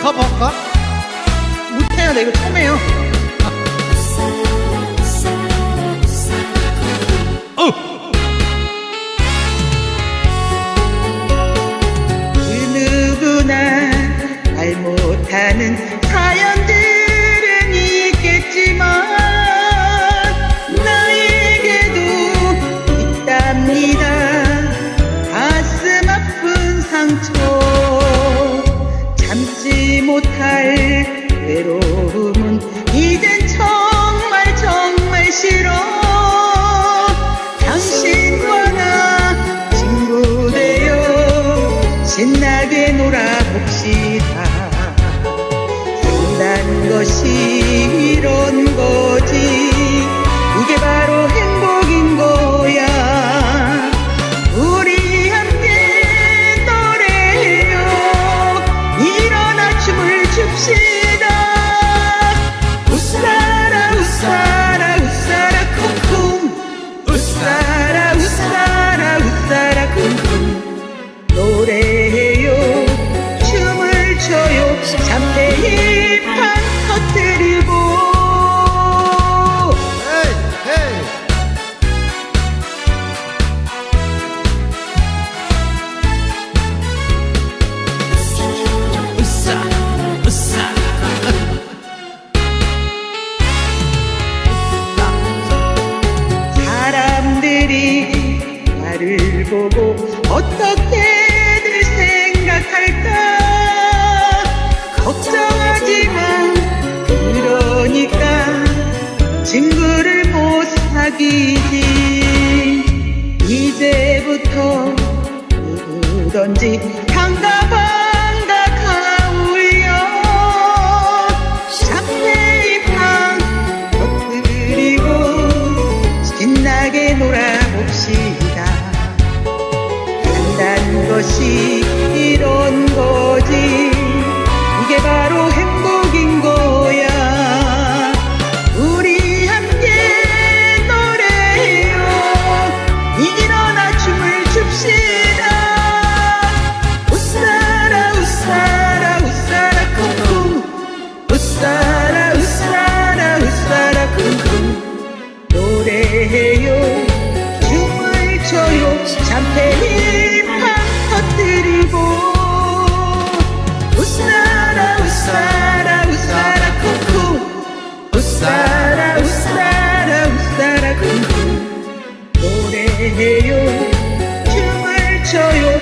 가볼까? 못해요. 나 이거 처음 해요. 신나게 놀아봅시다. 산다는 것이 나를 보고 어떻게들 생각할까? 걱정하지만 그러니까 친구를 못 사귀지. 이제부터 누구든지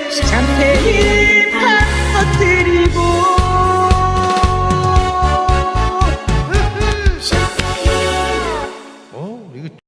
시간에 일파 터뜨리고